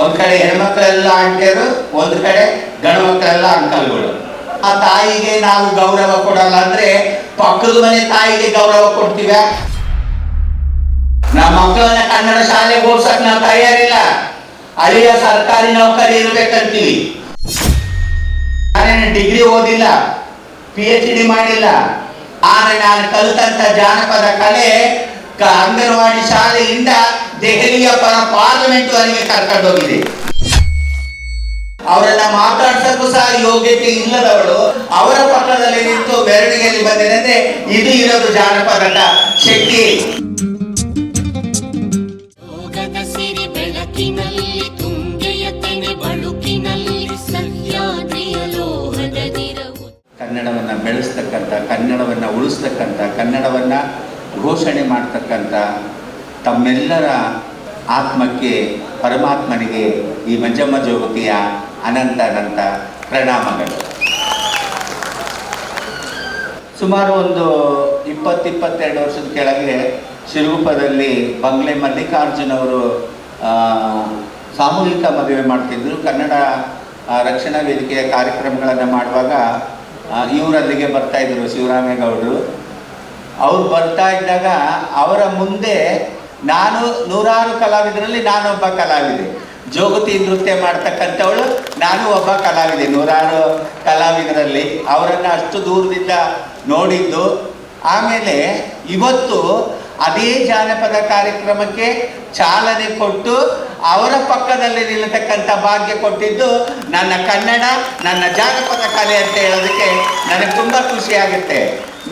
ಒಂದ್ ಕಡೆ ಹೆಣ್ಮಕ್ಳೆಲ್ಲ ಆಂಟಿಯರು ಒಂದ್ ಕಡೆ ಗಂಡು ಮಕ್ಕಳೆಲ್ಲ ಅಂಕಲ್ಗಳು. ಆ ತಾಯಿಗೆ ನಾವು ಗೌರವ ಕೊಡಲ್ಲ ಅಂದ್ರೆ ಪಕ್ಕದ ಮನೆ ತಾಯಿಗೆ ಗೌರವ ಕೊಡ್ತೀವ? ನಮ್ಮ ಮಕ್ಕಳನ್ನ ಕನ್ನಡ ಶಾಲೆಗೆ ಓದ್ಸಕ್ ನಾವು ತಯಾರಿಲ್ಲ. ಅಲ್ಲಿಯ ಸರ್ಕಾರಿ ನೌಕರಿ ಇರ್ಬೇಕಂತೀವಿ. ನಾನೇನು ಡಿಗ್ರಿ ಓದಿಲ್ಲ ಪಿ ಎಚ್ ಡಿ ಮಾಡಿಲ್ಲ. ಆದ್ರೆ ನಾನು ಕಲಿತಂತ ಜಾನಪದ ಕಲೆ ಅಂಗನವಾಡಿ ಶಾಲೆಯಿಂದ ದೆಹಲಿಯ ಪರ ಪಾರ್ಲಿಮೆಂಟ್ ವರೆಗೆ ಕರ್ಕೊಂಡು ಹೋಗಿದೆ. ಅವರನ್ನ ಮಾತಾಡ್ಸಕ್ಕೂ ಸಹ ಯೋಗ್ಯತೆ ಇಲ್ಲದವಳು ಅವರ ಪಕ್ಕದಲ್ಲಿ ನಿಂತು ಮೆರವಣಿಗೆಯಲ್ಲಿ ಬಂದಿದೆ ಅಂದ್ರೆ ಇದು ಇರೋದು ಜಾನಪದ ಶಕ್ತಿ ಕನ್ನಡವನ್ನ ಬೆಳೆಸ್ತಕ್ಕಂಥ ಕನ್ನಡವನ್ನ ಉಳಿಸ್ತಕ್ಕಂಥ ಕನ್ನಡವನ್ನ ಘೋಷಣೆ ಮಾಡ್ತಕ್ಕಂಥ ತಮ್ಮೆಲ್ಲರ ಆತ್ಮಕ್ಕೆ, ಪರಮಾತ್ಮನಿಗೆ ಈ ಮಂಜಮ್ಮ ಜೋಗತಿಯ ಅನಂತ ಅನಂತ ಪ್ರಣಾಮಗಳು. ಸುಮಾರು ಒಂದು ಇಪ್ಪತ್ತು ಇಪ್ಪತ್ತೆರಡು ವರ್ಷದ ಕೆಳಗೆ ಶಿರೂಪದಲ್ಲಿ ಬಂಗ್ಲೆ ಮಲ್ಲಿಕಾರ್ಜುನ್ ಅವರು ಸಾಮೂಹಿಕ ಮದುವೆ ಮಾಡ್ತಿದ್ದರು ಕನ್ನಡ ರಕ್ಷಣಾ ವೇದಿಕೆಯ ಕಾರ್ಯಕ್ರಮಗಳನ್ನು ಮಾಡುವಾಗ ಇವರಲ್ಲಿಗೆ ಇವ್ರು ಅಲ್ಲಿಗೆ ಬರ್ತಾ ಇದ್ರು ಶಿವರಾಮೇಗೌಡರು. ಅವ್ರು ಬರ್ತಾ ಇದ್ದಾಗ ಅವರ ಮುಂದೆ ನಾನು ನೂರಾರು ಕಲಾವಿದರಲ್ಲಿ ನಾನೊಬ್ಬ ಕಲಾವಿದೆ. ಜೋಗತಿ ನೃತ್ಯ ಮಾಡ್ತಕ್ಕಂಥವಳು ನಾನು ಒಬ್ಬ ಕಲಾವಿದೆ. ನೂರಾರು ಕಲಾವಿದರಲ್ಲಿ ಅವರನ್ನು ಅಷ್ಟು ದೂರದಿಂದ ನೋಡಿದ್ದು. ಆಮೇಲೆ ಇವತ್ತು ಅದೇ ಜಾನಪದ ಕಾರ್ಯಕ್ರಮಕ್ಕೆ ಚಾಲನೆ ಕೊಟ್ಟು ಅವರ ಪಕ್ಕದಲ್ಲಿ ನಿಲ್ಲತಕ್ಕಂಥ ಭಾಗ್ಯ ಕೊಟ್ಟಿದ್ದು ನನ್ನ ಕನ್ನಡ, ನನ್ನ ಜಾನಪದ ಕಲೆ ಅಂತ ಹೇಳೋದಕ್ಕೆ ನನಗೆ ತುಂಬ ಖುಷಿ ಆಗುತ್ತೆ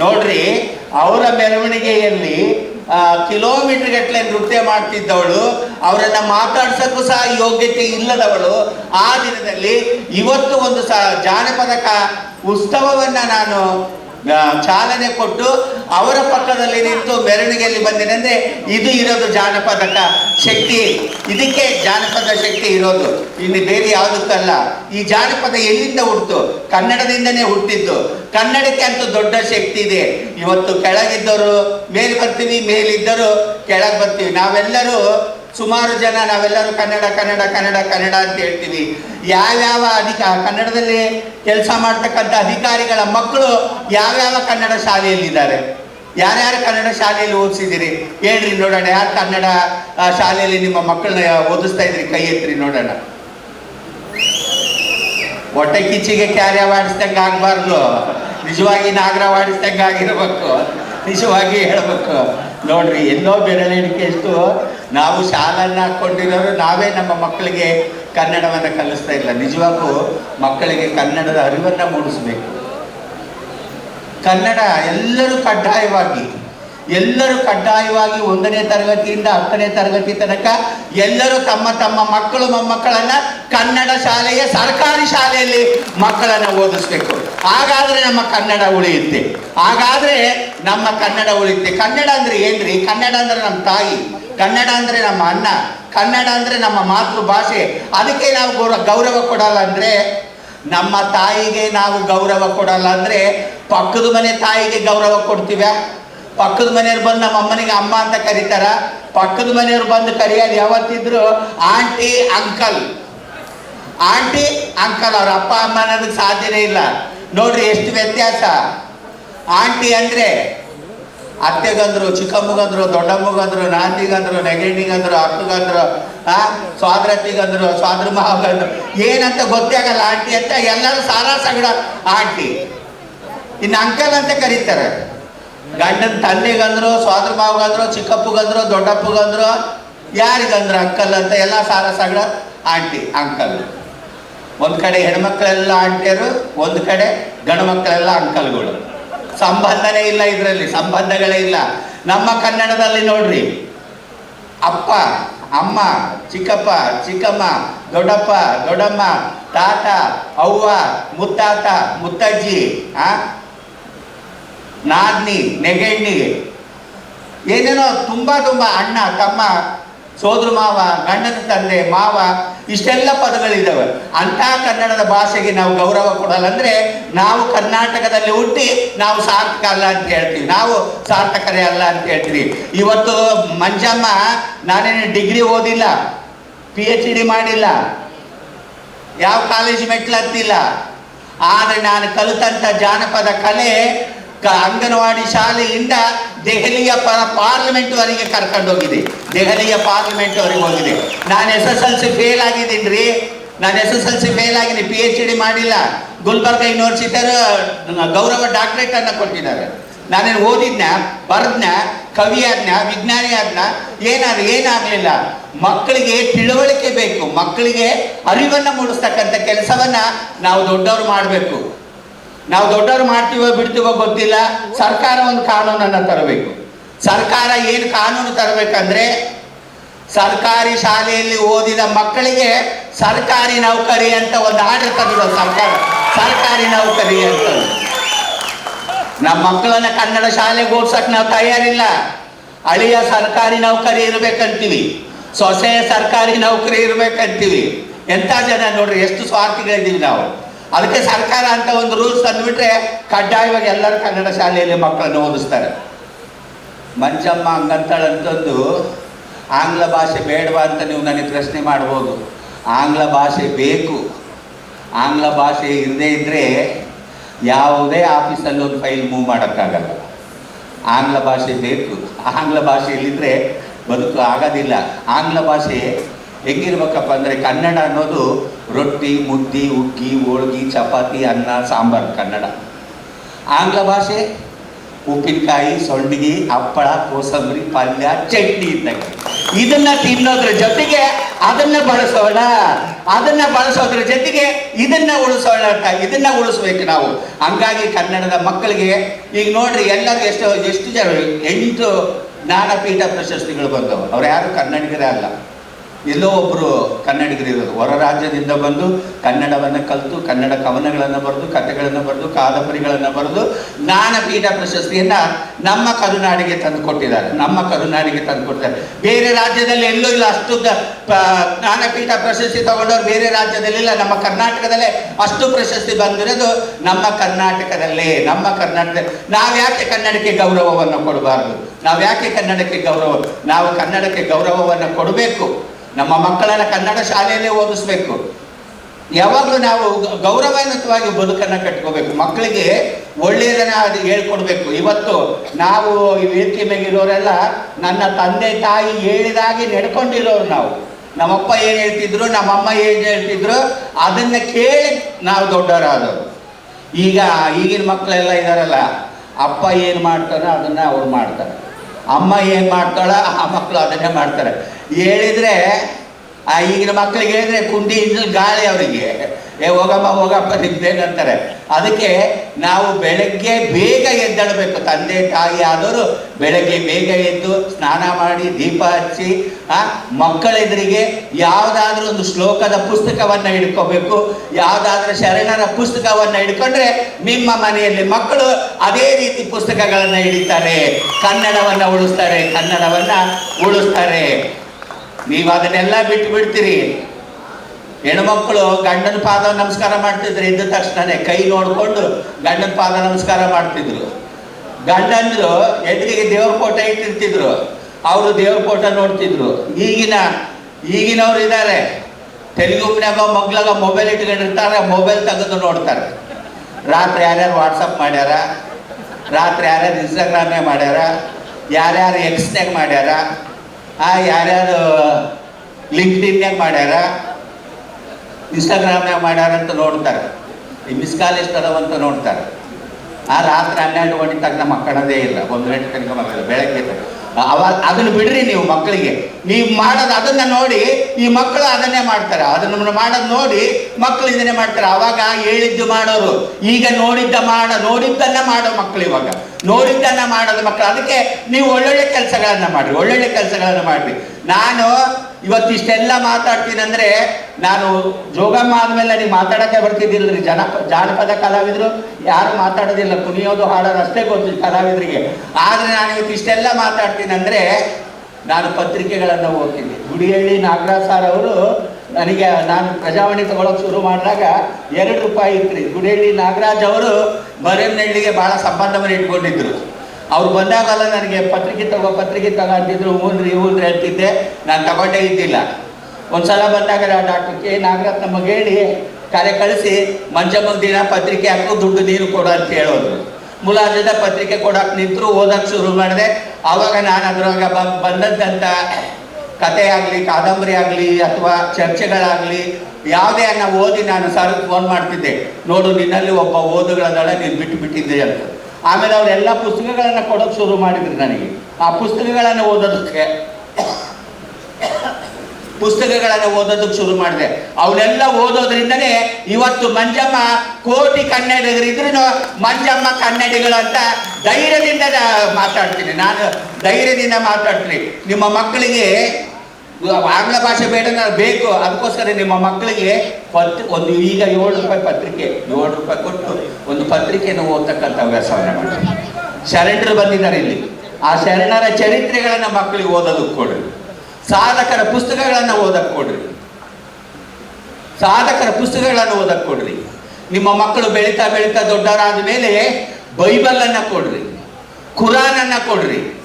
ನೋಡ್ರಿ, ಅವರ ಮೆರವಣಿಗೆಯಲ್ಲಿ ಕಿಲೋಮೀಟರ್ ಗಟ್ಟಲೆ ನೃತ್ಯ ಮಾಡ್ತಿದ್ದವಳು, ಅವರನ್ನ ಮಾತಾಡ್ಸಕ್ಕೂ ಸಹ ಯೋಗ್ಯತೆ ಇಲ್ಲದವಳು. ಆ ದಿನದಲ್ಲಿ ಇವತ್ತು ಒಂದು ಸಹ ಜಾನಪದ ಉತ್ಸವವನ್ನ ನಾನು ಚಾಲನೆ ಕೊಟ್ಟು ಅವರ ಪಕ್ಕದಲ್ಲಿ ನಿಂತು ಮೆರವಣಿಗೆಯಲ್ಲಿ ಬಂದಿದೆ ಅಂದ್ರೆ ಇದು ಇರೋದು ಜಾನಪದಕ ಶಕ್ತಿ. ಇದಕ್ಕೆ ಜಾನಪದ ಶಕ್ತಿ ಇರೋದು. ಇನ್ನು ಬೇರೆ ಯಾವುದಕ್ಕಲ್ಲ ಈ ಜಾನಪದ ಎಲ್ಲಿಂದ ಹುಟ್ಟಿತು ಕನ್ನಡದಿಂದನೇ ಹುಟ್ಟಿದ್ದು. ಕನ್ನಡಕ್ಕೆ ಅಂತೂ ದೊಡ್ಡ ಶಕ್ತಿ ಇದೆ. ಇವತ್ತು ಕೆಳಗಿದ್ದವರು, ಮೇಲೆ ಬರ್ತೀವಿ, ಮೇಲಿದ್ದರು ಕೆಳಗೆ ಬರ್ತೀವಿ. ನಾವೆಲ್ಲರೂ ಸುಮಾರು ಜನ ನಾವೆಲ್ಲರೂ ಕನ್ನಡ ಕನ್ನಡ ಕನ್ನಡ ಕನ್ನಡ ಅಂತ ಹೇಳ್ತೀವಿ. ಯಾವ್ಯಾವ ಅಧಿಕ, ಕನ್ನಡದಲ್ಲಿ ಕೆಲಸ ಮಾಡ್ತಕ್ಕಂಥ ಅಧಿಕಾರಿಗಳ ಮಕ್ಕಳು ಯಾವ್ಯಾವ ಕನ್ನಡ ಶಾಲೆಯಲ್ಲಿದ್ದಾರೆ? ಯಾರ್ಯಾರು ಕನ್ನಡ ಶಾಲೆಯಲ್ಲಿ ಓದಿಸಿದ್ದೀರಿ? ಹೇಳ್ರಿ ನೋಡೋಣ, ಯಾರು ಕನ್ನಡ ಶಾಲೆಯಲ್ಲಿ ನಿಮ್ಮ ಮಕ್ಕಳನ್ನ ಓದಿಸ್ತಾ ಇದ್ರಿ? ಕೈ ಎತ್ತಿರಿ ನೋಡೋಣ. ಹೊಟ್ಟೆ ಕಿಚ್ಚಿಗೆ ಕ್ಯಾರ್ಯವಾಡಿಸ್ದಂಗೆ ಆಗಬಾರ್ದು. ನಿಜವಾಗಿ ನಾಗರವಾಡಿಸ್ದಂಗೆ ಆಗಿರ್ಬೇಕು. ನಿಜವಾಗಿ ಹೇಳ್ಬೇಕು. ನೋಡ್ರಿ ಎಲ್ಲೋ ಬೆರಳೆಣಿಕೆಯಷ್ಟು ನಾವು ಶಾಲನ್ನ ಹಾಕ್ಕೊಂಡಿರೋರು ನಾವೇ ನಮ್ಮ ಮಕ್ಕಳಿಗೆ ಕನ್ನಡವನ್ನು ಕಲಿಸ್ತಾ ಇಲ್ಲ. ನಿಜವಾಗೂ ಮಕ್ಕಳಿಗೆ ಕನ್ನಡದ ಅರಿವನ್ನು ಮೂಡಿಸ್ಬೇಕು. ಕನ್ನಡ ಎಲ್ಲರೂ ಕಡ್ಡಾಯವಾಗಿ ಎಲ್ಲರೂ ಕಡ್ಡಾಯವಾಗಿ ಒಂದನೇ ತರಗತಿಯಿಂದ ಹತ್ತನೇ ತರಗತಿ ತನಕ ಎಲ್ಲರೂ ತಮ್ಮ ತಮ್ಮ ಮಕ್ಕಳು ಮೊಮ್ಮಕ್ಕಳನ್ನ ಕನ್ನಡ ಶಾಲೆಯ ಸರ್ಕಾರಿ ಶಾಲೆಯಲ್ಲಿ ಮಕ್ಕಳನ್ನ ಓದಿಸ್ಬೇಕು. ಹಾಗಾದ್ರೆ ನಮ್ಮ ಕನ್ನಡ ಉಳಿಯುತ್ತೆ. ಹಾಗಾದ್ರೆ ನಮ್ಮ ಕನ್ನಡ ಉಳಿತೆ ಕನ್ನಡ ಅಂದ್ರೆ ಏನ್ರಿ? ಕನ್ನಡ ಅಂದ್ರೆ ನಮ್ಮ ತಾಯಿ. ಕನ್ನಡ ಅಂದ್ರೆ ನಮ್ಮ ಅನ್ನ ಕನ್ನಡ ಅಂದ್ರೆ ನಮ್ಮ ಮಾತೃ ಭಾಷೆ ಅದಕ್ಕೆ ನಾವು ಗೌರವ ಗೌರವ ಕೊಡಲ್ಲ ಅಂದ್ರೆ ನಮ್ಮ ತಾಯಿಗೆ ನಾವು ಗೌರವ ಕೊಡಲ್ಲ ಅಂದ್ರೆ ಪಕ್ಕದ ಮನೆ ತಾಯಿಗೆ ಗೌರವ ಕೊಡ್ತೀವ ಪಕ್ಕದ ಮನೆಯವ್ರು ಬಂದು ನಮ್ಮ ಅಮ್ಮನಿಗೆ ಅಮ್ಮ ಅಂತ ಕರೀತಾರ? ಪಕ್ಕದ ಮನೆಯವ್ರು ಬಂದು ಕರೆಯೋದು ಯಾವತ್ತಿದ್ರು? Aunty, uncle. Aunty, uncle. ಅವ್ರ ಅಪ್ಪ, ಅಮ್ಮ ಅನ್ನೋದಕ್ಕೆ ಸಾಧ್ಯನೇ ಇಲ್ಲ. ನೋಡ್ರಿ, ಎಷ್ಟು ವ್ಯತ್ಯಾಸ. ಆಂಟಿ ಅಂದ್ರೆ ಅತ್ತೆಗಂದ್ರು, ಚಿಕ್ಕಮ್ಮಗಂದ್ರು, ದೊಡ್ಡಮ್ಮಗಂದ್ರು ನಾಂದಿಗಂದ್ರು ನೆಗಡಿಗಂದ್ರು, ಅಕ್ಕಗಂದ್ರು, ಆ ಸ್ವಾದ್ರತಿಗಂದ್ರು ಸ್ವಾದ್ರ ಮಾವಗಂದ್ರು ಏನಂತ ಗೊತ್ತೇ ಆಗಲ್ಲ ಆಂಟಿ ಅಂತ ಎಲ್ಲರೂ ಸಾರಾ ಸಗಡ ಆಂಟಿ. ಇನ್ನು ಅಂಕಲ್ ಅಂತ ಕರೀತಾರೆ. ಗಂಡನ ತಂದೆಗಂದ್ರು, ಸ್ವಾದ್ರ ಮಾವಗಂದ್ರು, ಚಿಕ್ಕಪ್ಪಗಂದ್ರು, ದೊಡ್ಡಪ್ಪಗಂದ್ರು, ಯಾರಿಗಂದ್ರು ಅಂಕಲ್ ಅಂತ ಎಲ್ಲ ಸಾರ ಸಗಡ ಆಂಟಿ, ಅಂಕಲ್. ಒಂದ್ ಕಡೆ ಹೆಣ್ಮಕ್ಳೆಲ್ಲ ಆಂಟಿಯರು, ಒಂದ್ ಕಡೆ ಗಂಡು ಮಕ್ಕಳೆಲ್ಲ ಅಂಕಲ್ಗಳು. ಸಂಬಂಧನೇ ಇಲ್ಲ ಇದರಲ್ಲಿ, ಸಂಬಂಧಗಳೇ ಇಲ್ಲ. ನಮ್ಮ ಕನ್ನಡದಲ್ಲಿ ನೋಡ್ರಿ. ಅಪ್ಪ, ಅಮ್ಮ, ಚಿಕ್ಕಪ್ಪ, ಚಿಕ್ಕಮ್ಮ, ದೊಡ್ಡಪ್ಪ, ದೊಡ್ಡಮ್ಮ, ತಾತ, ಅವ್ವ, ಮುತ್ತಾತ, ಮುತ್ತಜ್ಜಿ, ಆ? ನಾದ್ನಿ, ನೆಗೆಣ್ಣಿ, ಏನೇನೋ ತುಂಬಾ ತುಂಬಾ ಅಣ್ಣ, ತಮ್ಮ ಸೋದರ ಮಾವ, ಗಂಡನ ತಂದೆ, ಮಾವ, ಇಷ್ಟೆಲ್ಲ ಪದಗಳಿದ್ದಾವೆ. ಅಂಥ ಕನ್ನಡದ ಭಾಷೆಗೆ ನಾವು ಗೌರವ ಕೊಡಲ್ಲ ಅಂದ್ರೆ ನಾವು ಕರ್ನಾಟಕದಲ್ಲಿ ಹುಟ್ಟಿ ನಾವು ಸಾರ್ಥಕ ಅಲ್ಲ ಅಂತ ಹೇಳ್ತೀವಿ. ನಾವು ಸಾರ್ಥಕರೇ ಅಲ್ಲ ಅಂತ ಹೇಳ್ತೀವಿ. ಇವತ್ತು ಮಂಜಮ್ಮ ನಾನೇನು ಡಿಗ್ರಿ ಓದಿಲ್ಲ ಪಿ ಎಚ್ ಡಿ ಮಾಡಿಲ್ಲ, ಯಾವ ಕಾಲೇಜ್ ಮೆಟ್ಲತ್ತಿಲ್ಲ ಆದ್ರೆ ನಾನು ಕಲಿತಂಥ ಜಾನಪದ ಕಲೆ ಅಂಗನವಾಡಿ ಶಾಲೆಯಿಂದ ದೆಹಲಿಯ ಪರ ಪಾರ್ಲಿಮೆಂಟ್ವರೆಗೆ ಕರ್ಕೊಂಡು ಹೋಗಿದೆ. ದೆಹಲಿಯ ಪಾರ್ಲಿಮೆಂಟ್ವರೆಗೆ ಹೋಗಿದೆ. ನಾನು S S L C fail ಆಗಿದ್ದೀನಿ ರೀ ನಾನು S S L C fail ಆಗಿದ್ದೀನಿ ಪಿ ಎಚ್ ಡಿ ಮಾಡಿಲ್ಲ ಗುಲ್ಬರ್ಗ ಯೂನಿವರ್ಸಿಟಿಯರು ಗೌರವ ಡಾಕ್ಟರೇಟ್ ಅನ್ನು ಕೊಟ್ಟಿದ್ದಾರೆ. ನಾನೇನು ಓದಿದ್ನ, ಬರೆದ್ನ ಕವಿಯಾದ್ನ ವಿಜ್ಞಾನಿ ಆದ್ನ ಏನಾದ್ರು ಏನಾಗಲಿಲ್ಲ. ಮಕ್ಕಳಿಗೆ ತಿಳುವಳಿಕೆ ಬೇಕು. ಮಕ್ಕಳಿಗೆ ಅರಿವನ್ನು ಮೂಡಿಸ್ತಕ್ಕಂಥ ಕೆಲಸವನ್ನ ನಾವು ದೊಡ್ಡವರು ಮಾಡಬೇಕು. ನಾವು ದೊಡ್ಡವರು ಮಾಡ್ತೀವೋ ಬಿಡ್ತೀವೋ ಗೊತ್ತಿಲ್ಲ. ಸರ್ಕಾರ ಒಂದು ಕಾನೂನನ್ನು ತರಬೇಕು. ಸರ್ಕಾರ ಏನು ಕಾನೂನು ತರಬೇಕಂದ್ರೆ ಸರ್ಕಾರಿ ಶಾಲೆಯಲ್ಲಿ ಓದಿದ ಮಕ್ಕಳಿಗೆ ಸರ್ಕಾರಿ ನೌಕರಿ ಅಂತ ಒಂದು ಆರ್ಡರ್ ತಂದಿರೋ ಸರ್ಕಾರ. ಸರ್ಕಾರಿ ನೌಕರಿ ಅಂತ. ನಮ್ಮ ಮಕ್ಕಳನ್ನ ಕನ್ನಡ ಶಾಲೆಗೆ ಓದ್ಸಕ್ ನಾವು ತಯಾರಿಲ್ಲ. ಅಳಿಯ ಸರ್ಕಾರಿ ನೌಕರಿ ಇರ್ಬೇಕಂತೀವಿ. ಸೊಸೆಯ ಸರ್ಕಾರಿ ನೌಕರಿ ಇರ್ಬೇಕಂತೀವಿ. ಎಂಥ ಜನ ನೋಡ್ರಿ, ಎಷ್ಟು ಸ್ವಾರ್ಥಿಗಳಿದ್ದೀವಿ ನಾವು. ಅದಕ್ಕೆ ಸರ್ಕಾರ ಅಂತ ಒಂದು ರೂಲ್ಸ್ ತಂದುಬಿಟ್ರೆ ಕಡ್ಡಾಯವಾಗಿ ಎಲ್ಲರೂ ಕನ್ನಡ ಶಾಲೆಯಲ್ಲಿ ಮಕ್ಕಳನ್ನು ಓದಿಸ್ತಾರೆ. ಮಂಜಮ್ಮ ಹಂಗಂತಳಂತಂದು ಆಂಗ್ಲ ಭಾಷೆ ಬೇಡವಾ ಅಂತ ನೀವು ನನಗೆ ಪ್ರಶ್ನೆ ಮಾಡ್ಬೋದು. ಆಂಗ್ಲ ಭಾಷೆ ಬೇಕು. ಆಂಗ್ಲ ಭಾಷೆ ಇರದೇ ಇದ್ದರೆ ಯಾವುದೇ ಆಫೀಸಲ್ಲಿ ಒಂದು ಫೈಲ್ ಮೂವ್ ಮಾಡೋಕ್ಕಾಗಲ್ಲ. ಆಂಗ್ಲ ಭಾಷೆ ಬೇಕು. ಆಂಗ್ಲ ಭಾಷೆಯಲ್ಲಿದ್ದರೆ ಬದುಕು ಆಗೋದಿಲ್ಲ. ಆಂಗ್ಲ ಭಾಷೆ ಹೆಂಗಿರ್ಬೇಕಪ್ಪ ಅಂದರೆ ಕನ್ನಡ ಅನ್ನೋದು ರೊಟ್ಟಿ, ಮುದ್ದಿ, ಉಗ್ಗಿ, ಹೋಳ್ಗಿ, ಚಪಾತಿ, ಅನ್ನ, ಸಾಂಬಾರು ಕನ್ನಡ. ಆಂಗ್ಲ ಭಾಷೆ, ಉಪ್ಪಿನಕಾಯಿ, ಸೊಂಡಿಗೆ, ಹಪ್ಪಳ, ಕೋಸಂಬರಿ, ಪಲ್ಯ, ಚಟ್ನಿ ಇದ್ದಂಗೆ. ಇದನ್ನ ತಿನ್ನೋದ್ರ ಜೊತೆಗೆ ಅದನ್ನ ಬಳಸೋಣ. ಅದನ್ನ ಬಳಸೋದ್ರ ಜೊತೆಗೆ ಇದನ್ನ ಉಳಿಸೋಣ ಅಂತ ಇದನ್ನ ಉಳಿಸ್ಬೇಕು ನಾವು. ಹಂಗಾಗಿ ಕನ್ನಡದ ಮಕ್ಕಳಿಗೆ ಈಗ ನೋಡ್ರಿ ಎಲ್ಲರೂ ಎಷ್ಟು ಎಷ್ಟು ಜನ, ಎಂಟು ಜ್ಞಾನಪೀಠ ಪ್ರಶಸ್ತಿಗಳು ಬಂದವು. ಅವ್ರು ಯಾರು ಕನ್ನಡಿಗರೇ ಅಲ್ಲ. ಎಲ್ಲೋ ಒಬ್ಬರು ಕನ್ನಡಿಗರು ಇರೋದು. ಹೊರ ರಾಜ್ಯದಿಂದ ಬಂದು ಕನ್ನಡವನ್ನು ಕಲಿತು, ಕನ್ನಡ ಕವನಗಳನ್ನು ಬರೆದು, ಕಥೆಗಳನ್ನು ಬರೆದು, ಕಾದಂಬರಿಗಳನ್ನು ಬರೆದು ಜ್ಞಾನಪೀಠ ಪ್ರಶಸ್ತಿಯನ್ನ ನಮ್ಮ ಕರುನಾಡಿಗೆ ತಂದು ಕೊಟ್ಟಿದ್ದಾರೆ. ನಮ್ಮ ಕರುನಾಡಿಗೆ ತಂದು ಕೊಟ್ಟಿದ್ದಾರೆ ಬೇರೆ ರಾಜ್ಯದಲ್ಲಿ ಎಲ್ಲೂ ಇಲ್ಲ ಅಷ್ಟು ಜ್ಞಾನಪೀಠ ಪ್ರಶಸ್ತಿ ತಗೊಂಡವ್ರು ಬೇರೆ ರಾಜ್ಯದಲ್ಲಿಲ್ಲ ನಮ್ಮ ಕರ್ನಾಟಕದಲ್ಲೇ ಅಷ್ಟು ಪ್ರಶಸ್ತಿ ಬಂದಿರೋದು ನಮ್ಮ ಕರ್ನಾಟಕದಲ್ಲೇ, ನಮ್ಮ ಕರ್ನಾಟಕ ನಾವು ಯಾಕೆ ಕನ್ನಡಕ್ಕೆ ಗೌರವವನ್ನು ಕೊಡಬಾರದು? ನಾವು ಯಾಕೆ ಕನ್ನಡಕ್ಕೆ ಗೌರವ, ನಾವು ಕನ್ನಡಕ್ಕೆ ಗೌರವವನ್ನು ಕೊಡಬೇಕು? ನಮ್ಮ ಮಕ್ಕಳನ್ನ ಕನ್ನಡ ಶಾಲೆಯಲ್ಲೇ ಓದಿಸ್ಬೇಕು. ಯಾವಾಗಲೂ ನಾವು ಗೌರವಾನ್ವಿತವಾಗಿ ಬದುಕನ್ನು ಕಟ್ಕೋಬೇಕು. ಮಕ್ಕಳಿಗೆ ಒಳ್ಳೆಯದನ್ನ ಅದು ಹೇಳ್ಕೊಡ್ಬೇಕು. ಇವತ್ತು ನಾವು ಈ ವೇದಿಕೆ ಮೇಲಿರೋರೆಲ್ಲ ನನ್ನ ತಂದೆ ತಾಯಿ ಹೇಳಿದಾಗಿ ನಡ್ಕೊಂಡಿರೋರು ನಾವು. ನಮ್ಮಪ್ಪ ಏನು ಹೇಳ್ತಿದ್ರು, ನಮ್ಮಮ್ಮ ಏನು ಹೇಳ್ತಿದ್ರು, ಅದನ್ನ ಕೇಳಿ ನಾವು ದೊಡ್ಡವರಾದವರು. ಈಗ ಈಗಿನ ಮಕ್ಕಳೆಲ್ಲ ಇದ್ದಾರಲ್ಲ ಅಪ್ಪ ಏನು ಮಾಡ್ತಾರೋ ಅದನ್ನ ಅವ್ರು ಮಾಡ್ತಾರೆ. ಅಮ್ಮ ಏನು ಮಾಡ್ತಾಳ? ಆ ಮಕ್ಕಳು ಅದನ್ನೇ ಮಾಡ್ತಾರೆ. ಹೇಳಿದ್ರೆ ಆ ಈಗಿನ ಮಕ್ಕಳಿಗೆ ಹೇಳಿದ್ರೆ ಕುಂಡಿ ಇಂದ ಗಾಳಿ ಅವರಿಗೆ. ಏ, ಹೋಗಮ್ಮ ಹೋಗಪ್ಪ ನಿಮ್ದೇನಂತಾರೆ ಅದಕ್ಕೆ ನಾವು ಬೆಳಗ್ಗೆ ಬೇಗ ಎದ್ದೇಳಬೇಕು. ತಂದೆ, ತಾಯಿ ಆದವರು ಬೆಳಗ್ಗೆ ಬೇಗ ಎದ್ದು ಸ್ನಾನ ಮಾಡಿ ದೀಪ ಹಚ್ಚಿ, ಆ, ಮಕ್ಕಳೆದುರಿಗೆ ಯಾವುದಾದ್ರೂ ಒಂದು ಶ್ಲೋಕದ ಪುಸ್ತಕವನ್ನು ಹಿಡ್ಕೋಬೇಕು. ಯಾವುದಾದ್ರೂ ಶರಣರ ಪುಸ್ತಕವನ್ನು ಹಿಡ್ಕೊಂಡ್ರೆ ನಿಮ್ಮ ಮನೆಯಲ್ಲಿ ಮಕ್ಕಳು ಅದೇ ರೀತಿ ಪುಸ್ತಕಗಳನ್ನು ಹಿಡಿತಾರೆ. ಕನ್ನಡವನ್ನು ಉಳಿಸ್ತಾರೆ ಕನ್ನಡವನ್ನು ಉಳಿಸ್ತಾರೆ. ನೀವು ಅದನ್ನೆಲ್ಲ ಬಿಟ್ಟು ಬಿಡ್ತೀರಿ. ಹೆಣ್ಮಕ್ಳು ಗಂಡನ ಪಾದ ನಮಸ್ಕಾರ ಮಾಡ್ತಿದ್ರು ಇದ್ದ ತಕ್ಷಣನೇ ಕೈ ನೋಡಿಕೊಂಡು ಗಂಡನ ಪಾದ ನಮಸ್ಕಾರ ಮಾಡ್ತಿದ್ರು. ಗಂಡಂದ್ರು ಎದುರಿಗೆ ದೇವ್ರ ಫೋಟೋ ಇಟ್ಟಿರ್ತಿದ್ರು. ಅವರು ದೇವ್ರ ಫೋಟೋ ನೋಡ್ತಿದ್ರು. ಈಗಿನ, ಈಗಿನವ್ರು ಇದ್ದಾರೆ ತೆಲುಗುನಾಗ ಮಗ್ಲಾಗ ಮೊಬೈಲ್ ಇಟ್ಕೊಂಡಿರ್ತಾರೆ ಮೊಬೈಲ್ ತೆಗೆದು ನೋಡ್ತಾರೆ. ರಾತ್ರಿ ಯಾರ್ಯಾರು ವಾಟ್ಸಪ್ ಮಾಡ್ಯಾರ? ರಾತ್ರಿ ಯಾರ್ಯಾರು ಇನ್ಸ್ಟಾಗ್ರಾಮೇ ಮಾಡ್ಯಾರ? ಯಾರ್ಯಾರು ಎಕ್ಸ್ನಾಗ ಮಾಡ್ಯಾರ? ಆ ಯಾರ್ಯಾರು ಲಿಂಕ್ಡಿನ್ಯಾಗ ಮಾಡ್ಯಾರ ಇನ್ಸ್ಟಾಗ್ರಾಮ್ನಾಗ ಮಾಡ್ಯಾರ ಅಂತ ನೋಡ್ತಾರೆ. ಈ ಮಿಸ್ ಕಾಲ್ ಎಷ್ಟು ಅದಾವಂತ ನೋಡ್ತಾರೆ. ಆ ರಾತ್ರಿ ಹನ್ನೆರಡು ಗಂಟೆ ತನಕ ಮಕ್ಕಳದೇ ಇಲ್ಲ. ಒಂದು ಗಂಟೆ ತನಕ ಮಕ್ಕಳ. ಬೆಳಗ್ಗೆ ಅವಾಗ ಅದನ್ನು ಬಿಡ್ರಿ ನೀವು ಮಕ್ಕಳಿಗೆ. ನೀವು ಮಾಡೋದು ಅದನ್ನ ನೋಡಿ, ಈ ಮಕ್ಕಳು ಅದನ್ನೇ ಮಾಡ್ತಾರೆ. ಅದನ್ನ ಮಾಡೋದು ನೋಡಿ ಮಕ್ಕಳು ಇದನ್ನೇ ಮಾಡ್ತಾರೆ. ಅವಾಗ ಹೇಳಿದ್ದು ಮಾಡೋರು. ಈಗ ನೋಡಿದ್ದ ಮಾಡ, ನೋಡಿದ್ದನ್ನ ಮಾಡೋ ಮಕ್ಕಳು ಇವಾಗ. ನೋಡಿದ್ದನ್ನ ಮಾಡೋದು ಮಕ್ಕಳು. ಅದಕ್ಕೆ ನೀವು ಒಳ್ಳೊಳ್ಳೆ ಕೆಲಸಗಳನ್ನ ಮಾಡ್ರಿ. ಒಳ್ಳೊಳ್ಳೆ ಕೆಲಸಗಳನ್ನ ಮಾಡ್ರಿ. ನಾನು ಇವತ್ತು ಇಷ್ಟೆಲ್ಲ ಮಾತಾಡ್ತೀನಿ ಅಂದ್ರೆ ನಾನು ಜೋಗಮ್ಮ ಆದ್ಮೇಲೆ ನನಗೆ ಮಾತಾಡಕ್ಕೆ ಬರ್ತಿದ್ದಿಲ್ರಿ. ಜನ ಜಾನಪದ ಕಲಾವಿದರು, ಯಾರು ಮಾತಾಡೋದಿಲ್ಲ. ಕುಣಿಯೋದು ಹಾಡೋದು ಅಷ್ಟೇ ಗೊತ್ತು ಕಲಾವಿದರಿಗೆ. ಆದ್ರೆ ನಾನು ಇವತ್ತಿಷ್ಟೆಲ್ಲ ಮಾತಾಡ್ತೀನಿ ಅಂದ್ರೆ ನಾನು ಪತ್ರಿಕೆಗಳನ್ನು ಓದ್ತೀನಿ. ಗುಡಿಹಳ್ಳಿ ನಾಗರಾಜ್ ಸರ್ ಅವರು ನನಗೆ, ನಾನು ಪ್ರಜಾವಾಣಿ ತಗೊಳಕ್ ಶುರು ಮಾಡಿದಾಗ ಎರಡು ರೂಪಾಯಿ ಇತ್ತು ಗುಡಿಹಳ್ಳಿ ನಾಗರಾಜ್ ಅವರು ಬರೇನಹಳ್ಳಿಗೆ ಭಾಳ ಸಂಬಂಧವನ್ನು ಇಟ್ಕೊಂಡಿದ್ರು. ಅವ್ರು ಬಂದಾಗಲ್ಲ ನನಗೆ, ಪತ್ರಿಕೆ ತಗೋ ಪತ್ರಿಕೆ ತಗೋ ಅಂತಿದ್ರು. ಹ್ಞೂನ್ರಿ ಹ್ಞೂನ್ರಿ ಹೇಳ್ತಿದ್ದೆ ನಾನು ತಗೊಂಡೇ ಇದ್ದಿಲ್ಲ. ಒಂದ್ಸಲ ಬಂದಾಗ ಡಾಕ್ಟರ್ ಕೆ ಮಗ ಹೇಳಿ. ಕರೆ ಕಳಿಸಿ. ಮಂಜಮ್ಮನ ದಿನ ಪತ್ರಿಕೆ ಹಾಕು ದುಡ್ಡು ನೀರು ಕೊಡು ಅಂತ ಹೇಳೋದು. ಮುಲಾಜದ ಪತ್ರಿಕೆ ಕೊಡಕ್ಕೆ ನಿಂತರು ಓದಕ್ಕೆ ಶುರು ಮಾಡಿದೆ. ಆವಾಗ ನಾನು ಅದ್ರೊಳಗ ಬ- ಬಂದದ್ದಂಥ ಕತೆ ಆಗಲಿ, ಕಾದಂಬರಿ ಆಗಲಿ, ಅಥವಾ ಚರ್ಚೆಗಳಾಗಲಿ, ಯಾವುದೇ ಅನ್ನ ಓದಿ ನಾನು ಸರ್ ಫೋನ್ ಮಾಡ್ತಿದ್ದೆ. ನೋಡು, ನಿನ್ನಲ್ಲಿ ಒಬ್ಬ ಓದುಗಳ ನೀನು ಬಿಟ್ಟು ಬಿಟ್ಟಿದ್ದೆ ಅಂತ. ಆಮೇಲೆ ಅವರೆಲ್ಲ ಪುಸ್ತಕಗಳನ್ನು ಕೊಡೋಕೆ ಶುರು ಮಾಡಿದ್ರು ನನಗೆ. ಆ ಪುಸ್ತಕಗಳನ್ನು ಓದೋದಕ್ಕೆ ಪುಸ್ತಕಗಳನ್ನು ಓದೋದಕ್ಕೆ ಶುರು ಮಾಡಿದೆ. ಅವನ್ನೆಲ್ಲ ಓದೋದ್ರಿಂದನೇ ಇವತ್ತು ಮಂಜಮ್ಮ ಕೋಟಿ ಕನ್ನಡಿಗರಿದ್ರು ಮಂಜಮ್ಮ ಕನ್ನಡಿಗಳು ಅಂತ ಧೈರ್ಯದಿಂದ ಮಾತಾಡ್ತೀನಿ. ನಾನು ಧೈರ್ಯದಿಂದ ಮಾತಾಡ್ತೀನಿ. ನಿಮ್ಮ ಮಕ್ಕಳಿಗೆ ಆಂಗ್ಲ ಭಾಷೆ ಬೇಡ ನಾನು ಬೇಕು. ಅದಕ್ಕೋಸ್ಕರ ನಿಮ್ಮ ಮಕ್ಕಳಿಗೆ ಪತ್ ಒಂದು ಈಗ ಏಳು ರೂಪಾಯಿ ಪತ್ರಿಕೆ, ಏಳು ರೂಪಾಯಿ ಕೊಟ್ಟು ಒಂದು ಪತ್ರಿಕೆಯನ್ನು ಓದ್ತಕ್ಕಂಥ ಹವ್ಯಾಸವನ್ನು ಮಾಡಿ ಶರಣರು ಬಂದಿದ್ದಾರೆ ಇಲ್ಲಿ. ಆ ಶರಣರ ಚರಿತ್ರೆಗಳನ್ನು ಮಕ್ಕಳಿಗೆ ಓದೋದು ಕೊಡ್ರಿ. ಸಾಧಕರ ಪುಸ್ತಕಗಳನ್ನು ಓದಕ್ಕೆ ಕೊಡ್ರಿ. ಸಾಧಕರ ಪುಸ್ತಕಗಳನ್ನು ಓದಕ್ಕೆ ಕೊಡ್ರಿ. ನಿಮ್ಮ ಮಕ್ಕಳು ಬೆಳೀತಾ ಬೆಳೀತಾ ದೊಡ್ಡವರಾದ ಮೇಲೆ ಬೈಬಲನ್ನು ಕೊಡ್ರಿ. ಕುರಾನನ್ನು ಕೊಡ್ರಿ.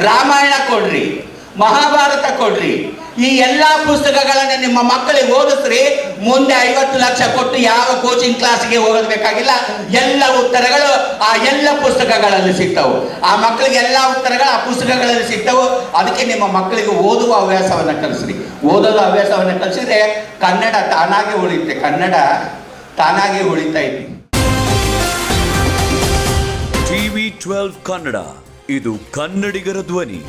ರಾಮಾಯಣ ಕೊಡ್ರಿ. ಮಹಾಭಾರತ ಕೊಡ್ರಿ. ಈ ಎಲ್ಲಾ ಪುಸ್ತಕಗಳನ್ನು ನಿಮ್ಮ ಮಕ್ಕಳಿಗೆ ಓದಿಸ್ರಿ, ಮುಂದೆ ಐವತ್ತು ಲಕ್ಷ ಕೊಟ್ಟು ಯಾವ ಕೋಚಿಂಗ್ ಕ್ಲಾಸ್ಗೆ ಹೋಗಬೇಕಾಗಿಲ್ಲ ಎಲ್ಲ ಉತ್ತರಗಳು ಆ ಎಲ್ಲ ಪುಸ್ತಕಗಳಲ್ಲಿ ಸಿಗ್ತವು. ಆ ಮಕ್ಕಳಿಗೆ ಎಲ್ಲಾ ಉತ್ತರಗಳು ಆ ಪುಸ್ತಕಗಳಲ್ಲಿ ಸಿಗ್ತವು. ಅದಕ್ಕೆ ನಿಮ್ಮ ಮಕ್ಕಳಿಗೆ ಓದುವ ಹವ್ಯಾಸವನ್ನು ಕಲಿಸ್ರಿ. ಓದೋದು ಹವ್ಯಾಸವನ್ನು ಕಲಿಸಿದ್ರೆ ಕನ್ನಡ ತಾನಾಗೆ ಉಳಿಯುತ್ತೆ. ಕನ್ನಡ ತಾನಾಗೆ ಉಳಿತಾ ಇದೆ. TV twelve Kannada. ಇದು ಕನ್ನಡಿಗರ ಧ್ವನಿ.